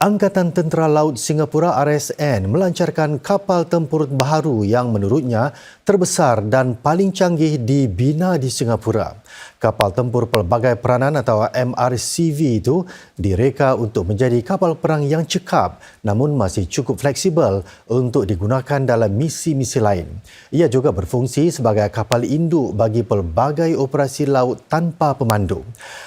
Angkatan Tentera Laut Singapura RSN melancarkan kapal tempur baharu yang menurutnya terbesar dan paling canggih dibina di Singapura. Kapal tempur pelbagai peranan atau MRCV itu direka untuk menjadi kapal perang yang cekap namun masih cukup fleksibel untuk digunakan dalam misi-misi lain. Ia juga berfungsi sebagai kapal induk bagi pelbagai operasi laut tanpa pemandu.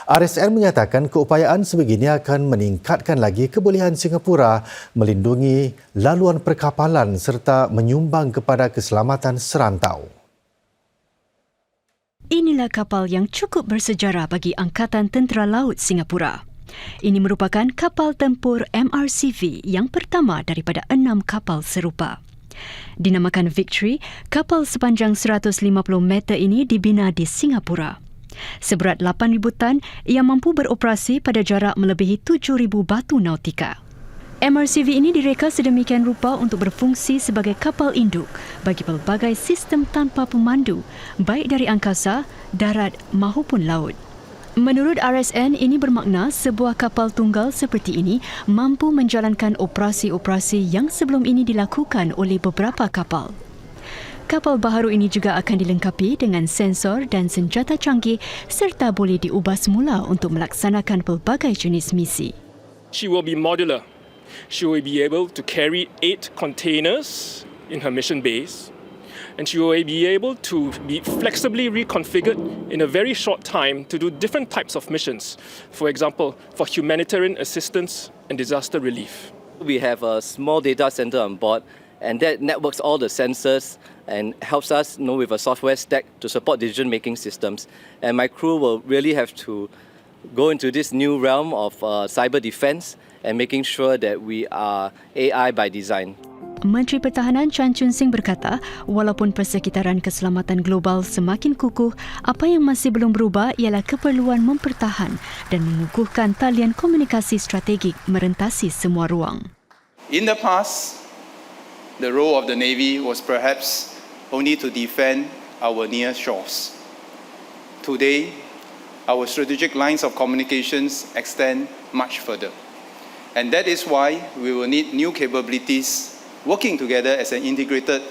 RSN menyatakan keupayaan sebegini akan meningkatkan lagi kebolehan Singapura melindungi laluan perkapalan serta menyumbang kepada keselamatan serantau. Inilah kapal yang cukup bersejarah bagi Angkatan Tentera Laut Singapura. Ini merupakan kapal tempur MRCV yang pertama daripada enam kapal serupa. Dinamakan Victory, kapal sepanjang 150 meter ini dibina di Singapura. Seberat 8,000 tan, ia mampu beroperasi pada jarak melebihi 7,000 batu nautika. MRCV ini direka sedemikian rupa untuk berfungsi sebagai kapal induk bagi pelbagai sistem tanpa pemandu, baik dari angkasa, darat maupun laut. Menurut RSN, ini bermakna sebuah kapal tunggal seperti ini mampu menjalankan operasi-operasi yang sebelum ini dilakukan oleh beberapa kapal. Kapal baharu ini juga akan dilengkapi dengan sensor dan senjata canggih serta boleh diubah semula untuk melaksanakan pelbagai jenis misi. She will be modular. She will be able to carry eight containers in her mission base, and she will be able to be flexibly reconfigured in a very short time to do different types of missions. For example, for humanitarian assistance and disaster relief. We have a small data center on board, and that networks all the sensors and helps us you know, with a software stack to support decision making systems. And my crew will really have to go into this new realm of uh, cyber defense and making sure that we are AI by design. Menteri Pertahanan Chan Chun Sing berkata, walaupun persekitaran keselamatan global semakin kukuh, apa yang masih belum berubah ialah keperluan mempertahan dan mengukuhkan talian komunikasi strategik merentasi semua ruang. In the past, the role of the Navy was perhaps only to defend our near shores. Today, our strategic lines of communications extend much further. And that is why we will need new capabilities working together as an integrated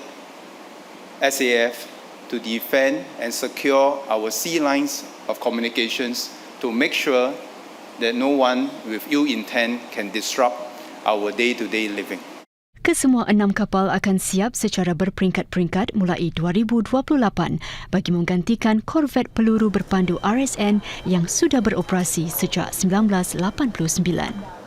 SAF to defend and secure our sea lines of communications to make sure that no one with ill intent can disrupt our day-to-day living. Kesemua enam kapal akan siap secara berperingkat-peringkat mulai 2028 bagi menggantikan korvet peluru berpandu RSN yang sudah beroperasi sejak 1989.